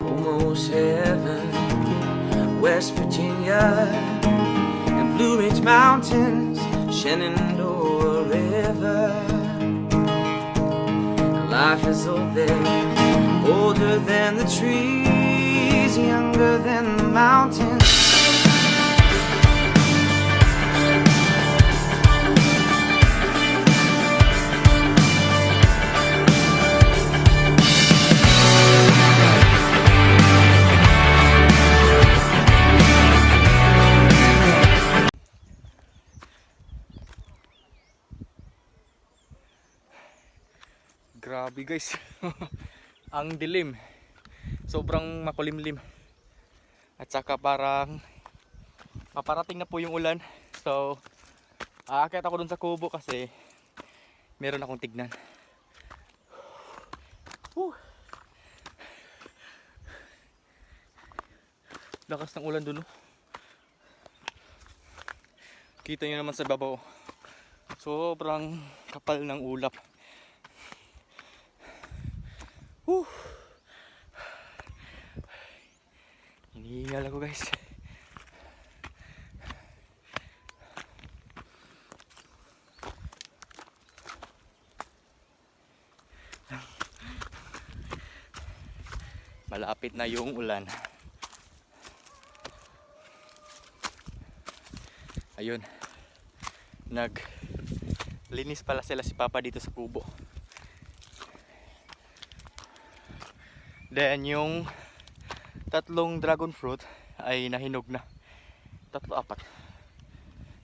Almost heaven. West Virginia and Blue Ridge Mountains, Shenandoah River. Life is old there, older than the trees, younger than the mountains. Grabe guys. Ang dilim. Sobrang makulimlim. At saka parang paparating na po yung ulan. So, aakyat ako dun sa kubo kasi meron akong tignan. Whew. Lakas ng ulan dun. oh. Kita nyo naman sa babaw. Sobrang kapal ng ulap. Whew. Hinihingal ako guys. Malapit na yung ulan. Ayun. Nag linis pala sila si Papa dito sa kubo. Then yung tatlong dragon fruit ay nahinog na. Tatlo, apat.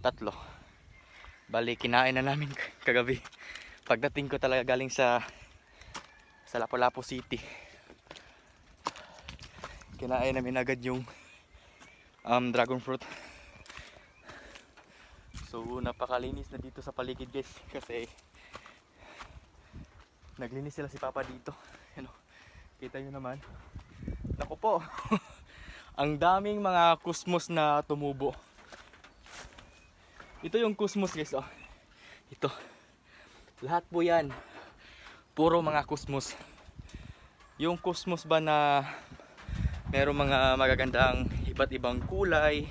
Tatlo. Bali, kinain na namin kagabi. Pagdating ko talaga galing sa sa Lapu-Lapu City. Kinain namin agad yung um, dragon fruit. So, napakalinis na dito sa paligid guys. Kasi naglinis sila si Papa dito. Ano, Kita nyo naman. Naku po. Ang daming mga kusmos na tumubo. Ito yung kusmos guys. Oh. Ito. Lahat po yan. Puro mga kusmos. Yung kusmos ba na merong mga magagandang iba't ibang kulay.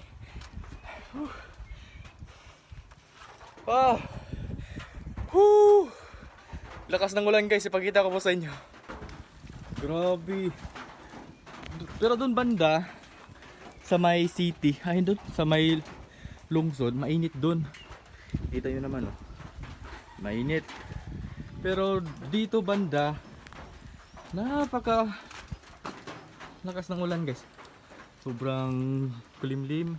Wow. Whew. Lakas ng ulan guys. Ipakita ko po sa inyo. Grabe. Pero doon banda sa may city, ay doon sa may lungsod, mainit doon. Kita nyo naman oh. Mainit. Pero dito banda napaka lakas ng ulan guys. Sobrang kulimlim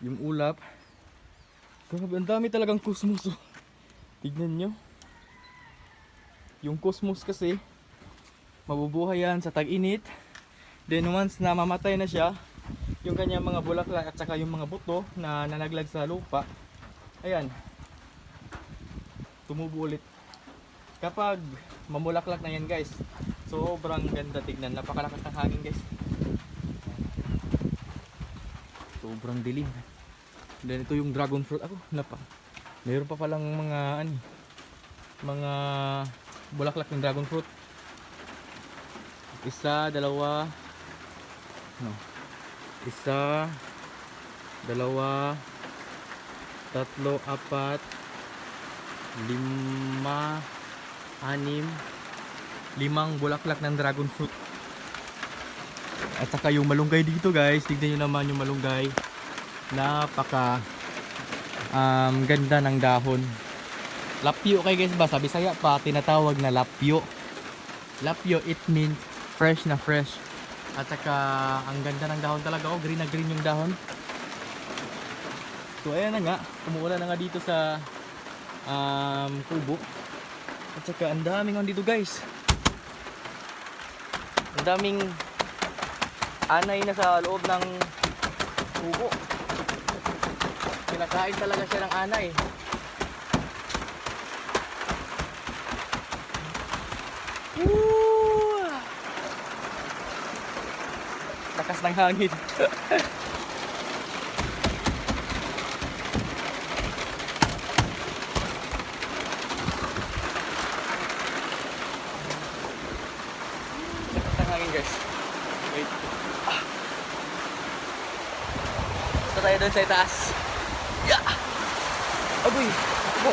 yung ulap. Grabe, ang dami talagang kusmos. oh. Tignan nyo. Yung kusmos kasi mabubuhay yan sa tag-init. Then once na mamatay na siya, yung kanyang mga bulaklak at saka yung mga buto na nalaglag sa lupa, ayan, tumubo ulit. Kapag mamulaklak na yan guys, sobrang ganda tignan. Napakalakas ng hangin guys. Sobrang dilim. Then ito yung dragon fruit. Ako, napa. Meron pa palang mga ano, mga bulaklak ng dragon fruit. Isa, dalawa, no. Isa, dalawa, tatlo, apat, lima, anim, limang bulaklak ng dragon fruit. At saka yung malunggay dito guys, tignan nyo naman yung malunggay. Napaka um, ganda ng dahon. Lapyo kay guys ba? Sabi saya pa, tinatawag na lapyo. Lapyo, it means fresh na fresh. At saka ang ganda ng dahon talaga. Oh, green na green yung dahon. So ayan na nga, umuulan na nga dito sa um, kubo. At saka ang daming on dito guys. Ang daming anay na sa loob ng kubo. Kinakain talaga siya ng anay. Woo! Lakas ng hangin. Ito tayo doon sa itaas. Yeah! Agoy! Ako!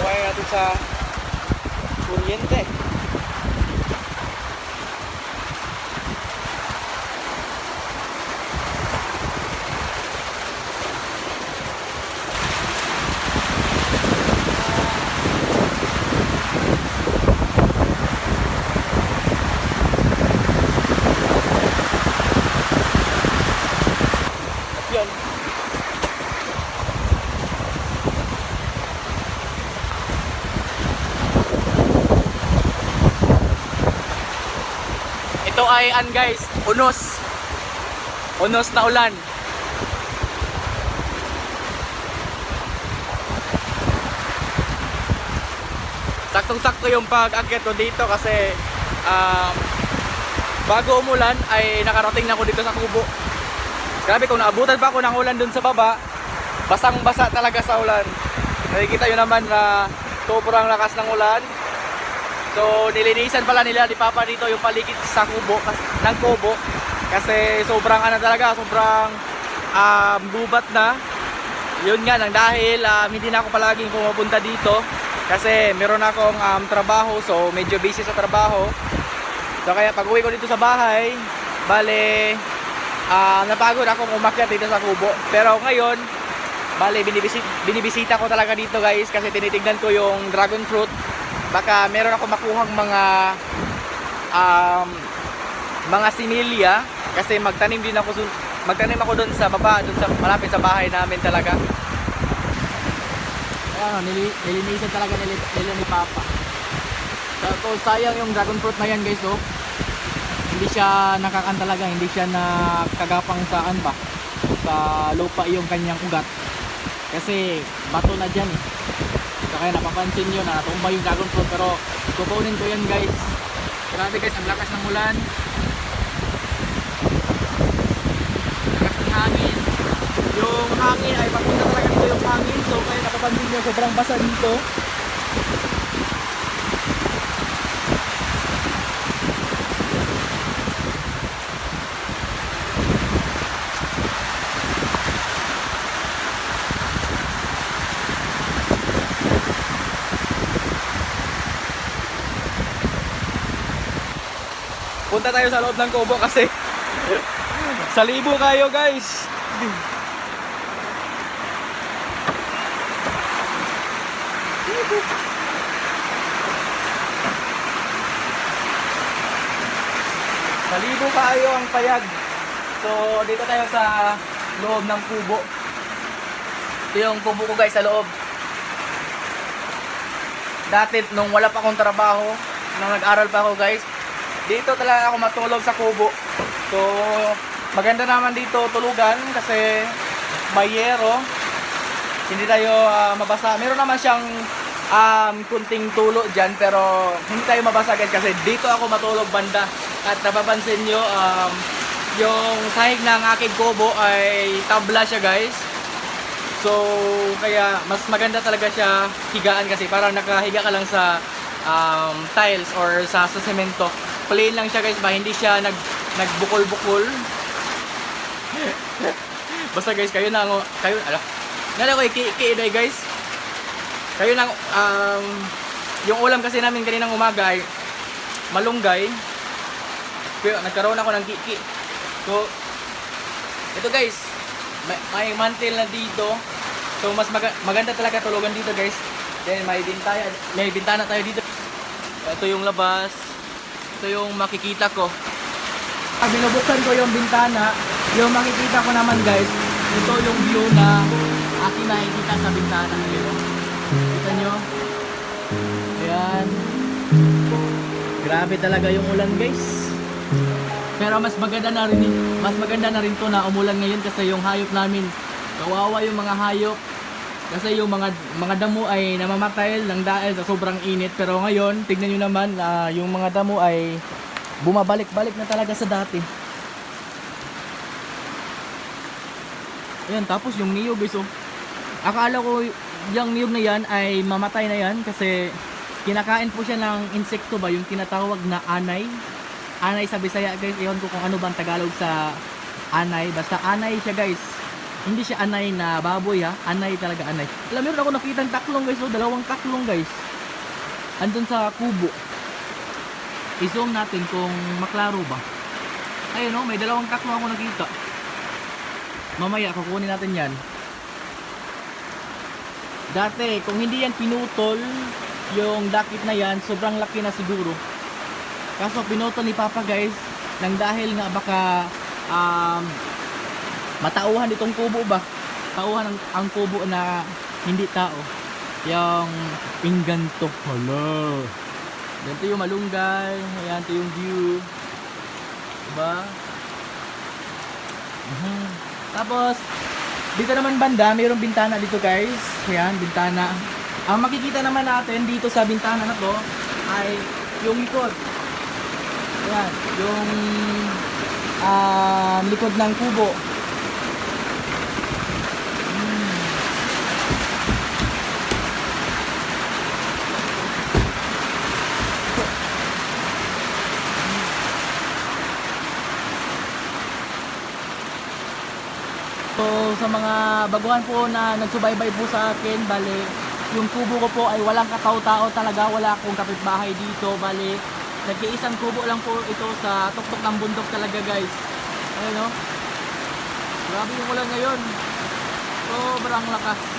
Kaya natin sa kuryente. Yan. Ito ay an guys, unos. Unos na ulan. Saktong-sakto yung pag-akyat dito kasi um, bago umulan ay nakarating na ako dito sa Kubo. Grabe kung naabutan pa ako ng ulan dun sa baba, basang-basa talaga sa ulan. Nakikita nyo naman na sobrang lakas ng ulan. So nilinisan pala nila ni Papa dito yung paligid sa kubo kas- ng kubo kasi sobrang ano talaga, sobrang um, gubat na. Yun nga nang dahil um, hindi na ako palaging pumupunta dito kasi meron akong um, trabaho so medyo busy sa trabaho. So kaya pag uwi ko dito sa bahay, bale Ah, napagod akong umakyat dito sa kubo. Pero ngayon, bale binibisita, binibisita ko talaga dito guys kasi tinitignan ko yung dragon fruit. Baka meron ako makuhang mga um, mga similya kasi magtanim din ako magtanim ako doon sa baba, doon sa malapit sa bahay namin talaga. Ayan, nili, nilinisan talaga nila, nila ni Papa. So, sayang yung dragon fruit na yan guys, oh hindi siya nakakan talaga, hindi siya nakagapang saan ba sa lupa yung kanyang ugat kasi bato na dyan eh so kaya napapansin nyo na natumba yung dragon fruit pero kukunin ko yan guys. Grabe guys ang lakas ng ulan. Lakas ng hangin. Yung hangin ay papunta talaga dito yung hangin. So kaya napapansin nyo sobrang basa dito Punta tayo sa loob ng kubo kasi sa libo kayo guys. Sa libo kayo ang payag. So dito tayo sa loob ng kubo. Ito yung kubo ko guys sa loob. Dati nung wala pa akong trabaho, nung nag-aral pa ako guys, dito talaga ako matulog sa kubo. So, maganda naman dito tulugan kasi may yero. Hindi tayo ah, mabasa. Meron naman siyang um, kunting tulo dyan pero hindi tayo mabasa guys kasi dito ako matulog banda. At napapansin nyo, um, yung sahig ng aking kubo ay tabla siya guys. So, kaya mas maganda talaga siya higaan kasi parang nakahiga ka lang sa um, tiles or sa, sa semento. Plain lang siya guys ba, hindi siya nag, nagbukol-bukol. Basta guys, kayo na kayo, ala, nala ko iki-iki guys. Kayo nang, um, yung ulam kasi namin kaninang umaga ay malunggay. Pero nagkaroon ako ng kiki. So, ito guys, may, may mantel na dito. So mas maga- maganda talaga tulugan dito guys. Then may bintana, may bintana tayo dito. Ito yung labas. Ito yung makikita ko. Pag binubuksan ko yung bintana, yung makikita ko naman guys, ito yung view na aking nakikita sa bintana ngayon. Kita nyo? Ayan. Grabe talaga yung ulan guys. Pero mas maganda na rin mas maganda na rin to na umulan ngayon kasi yung hayop namin kawawa yung mga hayop kasi yung mga mga damo ay namamatay lang dahil sa sobrang init pero ngayon tignan nyo naman na yung mga damo ay bumabalik-balik na talaga sa dati Ayan, tapos yung niyog guys oh. Akala ko yung niyog na yan ay mamatay na yan kasi kinakain po siya ng insekto ba, yung tinatawag na anay. Anay sa Bisaya guys, iyon ko kung ano bang Tagalog sa anay. Basta anay siya guys. Hindi siya anay na baboy ha, anay talaga anay. Alam meron ako nakitang taklong guys, oh, dalawang taklong guys. Andun sa kubo. I-zoom natin kung maklaro ba. Ayun oh, may dalawang taklong ako nakita. Mamaya kukunin natin yan. Dati, kung hindi yan pinutol, yung dakit na yan, sobrang laki na siguro. Kaso pinutol ni Papa guys, nang dahil nga baka um, matauhan itong kubo ba? Tauhan ang, ang kubo na hindi tao. Yung pingganto. Hala. Ganito yung malunggay. Ayan, ito yung view. Diba? Mhm. Tapos, dito naman banda, mayroong bintana dito guys. Ayan, bintana. Ang makikita naman natin dito sa bintana na to ay yung likod. Ayan, yung ah, likod ng kubo. So sa mga baguhan po na nagsubaybay po sa akin, bali yung kubo ko po ay walang katao-tao talaga, wala akong kapitbahay dito, bali nag-iisang kubo lang po ito sa tuktok ng bundok talaga guys. Ayun no? Grabe yung ulan ngayon. Sobrang lakas.